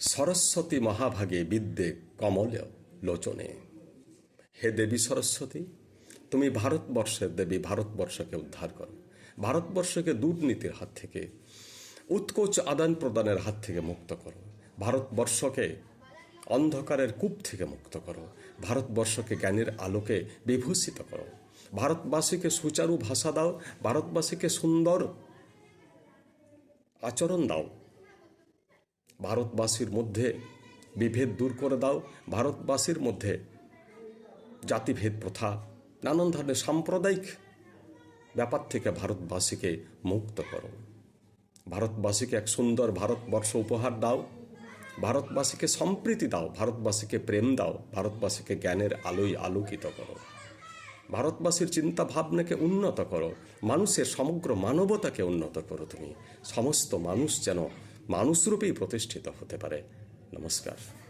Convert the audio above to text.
সরস্বতী মহাভাগে বিদ্যে কমল লোচনে। হে দেবী সরস্বতী, তুমি ভারতবর্ষের দেবী ভারতবর্ষকে উদ্ধার করো। ভারতবর্ষকে দুর্নীতির হাত থেকে, উৎকোচ আদান প্রদানের হাত থেকে মুক্ত করো। ভারতবর্ষকে অন্ধকারের কূপ থেকে মুক্ত করো। ভারতবর্ষকে জ্ঞানের আলোকে বিভূষিত করো। ভারতবাসীকে সুচারু ভাষা দাও। ভারতবাসীকে সুন্দর আচরণ দাও। ভারতবাসীর মধ্যে বিভেদ দূর করে দাও। ভারতবাসীর মধ্যে জাতিভেদ প্রথা, নানান ধরনের সাম্প্রদায়িক ব্যাপার থেকে ভারতবাসীকে মুক্ত করো। ভারতবাসীকে এক সুন্দর ভারতবর্ষ উপহার দাও। ভারতবাসীকে সম্প্রীতি দাও, ভারতবাসীকে প্রেম দাও, ভারতবাসীকে জ্ঞানের আলোয় আলোকিত করো। ভারতবাসীর চিন্তা ভাবনাকে উন্নত করো, মানুষের সমগ্র মানবতাকে উন্নত করো তুমি। সমস্ত মানুষ যেন মানুষরূপেই প্রতিষ্ঠিত হতে পারে। নমস্কার।